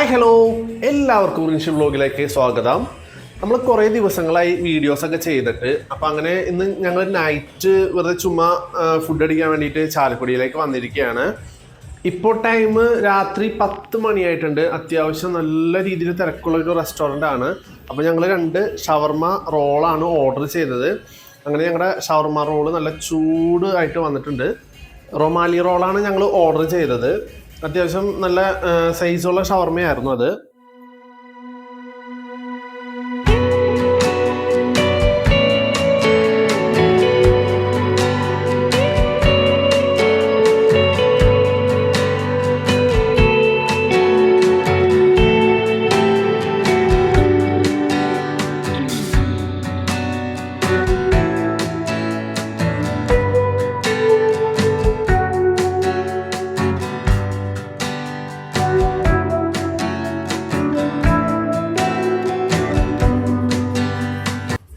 എല്ലാവർക്കും റിൻഷി ബ്ലോഗിലേക്ക് സ്വാഗതം. നമ്മൾ കുറേ ദിവസങ്ങളായി വീഡിയോസ് ഒക്കെ ചെയ്തിട്ട് അപ്പം അങ്ങനെ ഇന്ന് ഞങ്ങൾ നൈറ്റ് വെറുതെ ചുമ്മാ ഫുഡ് അടിക്കാൻ വേണ്ടിയിട്ട് ചാലക്കുടിയിലേക്ക് വന്നിരിക്കുകയാണ്. ഇപ്പോൾ ടൈം രാത്രി പത്ത് മണിയായിട്ടുണ്ട്. അത്യാവശ്യം നല്ല രീതിയിൽ തിരക്കുള്ള ഒരു റെസ്റ്റോറന്റ് ആണ്. അപ്പോൾ ഞങ്ങൾ രണ്ട് ഷവർമ റോളാണ് ഓർഡർ ചെയ്തത്. അങ്ങനെ ഞങ്ങളുടെ ഷവർമ റോൾ നല്ല ചൂട് ആയിട്ട് വന്നിട്ടുണ്ട്. റൊമാലി റോളാണ് ഞങ്ങൾ ഓർഡർ ചെയ്തത്. അത്യാവശ്യം നല്ല സൈസുള്ള ഷവർമയായിരുന്നു അത്.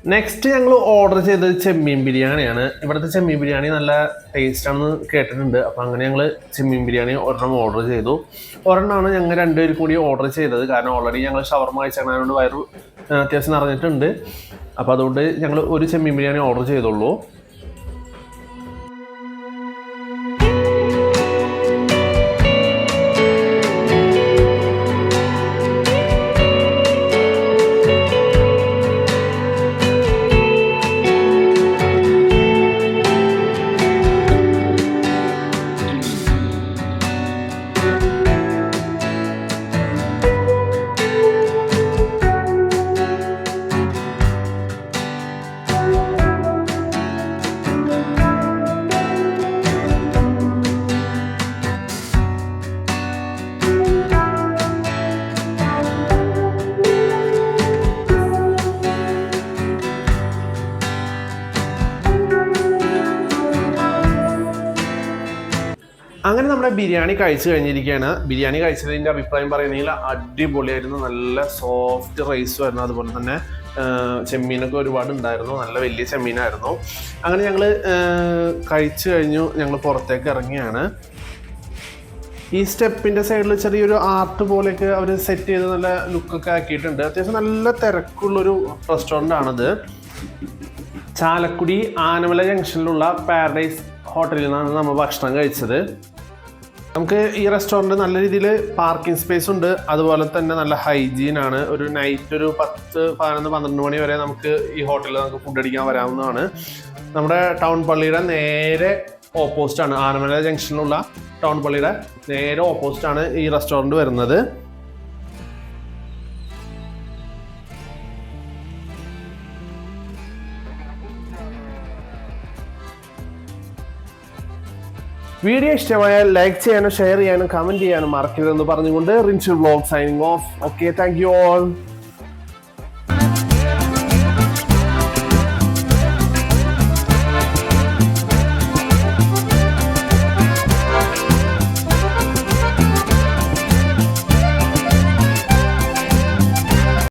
നെക്സ്റ്റ് ഞങ്ങൾ ഓർഡർ ചെയ്തത് ചെമ്മീൻ ബിരിയാണിയാണ്. ഇവിടുത്തെ ചെമ്മീൻ ബിരിയാണി നല്ല ടേസ്റ്റ് ആണെന്ന് കേട്ടിട്ടുണ്ട്. അപ്പോൾ അങ്ങനെ ഞങ്ങൾ ചെമ്മീൻ ബിരിയാണി ഒരെണ്ണം ഓർഡർ ചെയ്തു. ഒരെണ്ണമാണ് ഞങ്ങൾ രണ്ടുപേരും കൂടി ഓർഡർ ചെയ്തത്. കാരണം ഓൾറെഡി ഞങ്ങൾ ഷവർമ കഴിച്ചതുകൊണ്ട് വയറ് അത്യാവശ്യം നിറഞ്ഞിട്ടുണ്ട്. അപ്പോൾ അതുകൊണ്ട് ഞങ്ങൾ ഒരു ചെമ്മീൻ ബിരിയാണി ഓർഡർ ചെയ്തുള്ളൂ. അങ്ങനെ നമ്മുടെ ബിരിയാണി കഴിച്ചു കഴിഞ്ഞിരിക്കുകയാണ്. ബിരിയാണി കഴിച്ചതിന്റെ അഭിപ്രായം പറയുകയാണെങ്കിൽ അടിപൊളിയായിരുന്നു. നല്ല സോഫ്റ്റ് റൈസ് ആയിരുന്നു. അതുപോലെ തന്നെ ചെമ്മീനൊക്കെ ഒരുപാട് ഉണ്ടായിരുന്നു. നല്ല വലിയ ചെമ്മീനായിരുന്നു. അങ്ങനെ ഞങ്ങൾ കഴിച്ചു കഴിഞ്ഞു. ഞങ്ങൾ പുറത്തേക്ക് ഇറങ്ങിയാണ്. ഈ സ്റ്റെപ്പിന്റെ സൈഡിൽ ചെറിയൊരു ആർട്ട് പോലെയൊക്കെ അവർ സെറ്റ് ചെയ്ത് നല്ല ലുക്കൊക്കെ ആക്കിയിട്ടുണ്ട്. അത്യാവശ്യം നല്ല തിരക്കുള്ളൊരു റെസ്റ്റോറന്റ് ആണത്. ചാലക്കുടി ആനമല ജംഗ്ഷനിലുള്ള പാരഡൈസ് ഹോട്ടലിൽ നിന്നാണ് നമ്മൾ ഭക്ഷണം കഴിച്ചത്. നമുക്ക് ഈ റെസ്റ്റോറന്റ് നല്ല രീതിയിൽ പാർക്കിംഗ് സ്പേസ് ഉണ്ട്. അതുപോലെ തന്നെ നല്ല ഹൈജീൻ ആണ്. ഒരു നൈറ്റ് ഒരു പത്ത് പതിനൊന്ന് പന്ത്രണ്ട് മണി വരെ നമുക്ക് ഈ ഹോട്ടലിൽ നമുക്ക് ഫുഡ് അടിക്കാൻ വരാവുന്നതാണ്. നമ്മുടെ ടൗൺ പള്ളിയുടെ നേരെ ഓപ്പോസിറ്റ് ആണ്. ആനമല ജംഗ്ഷനിലുള്ള ടൗൺ പള്ളിയുടെ നേരെ ഓപ്പോസിറ്റ് ആണ് ഈ റെസ്റ്റോറന്റ് വരുന്നത്. വീഡിയോ ഇഷ്ടമായാൽ ലൈക്ക് ചെയ്യാനും ഷെയർ ചെയ്യാനും കമന്റ് ചെയ്യാനും മറക്കരുതെന്ന് പറഞ്ഞുകൊണ്ട് Rinshu blog signing off. Okay thank you all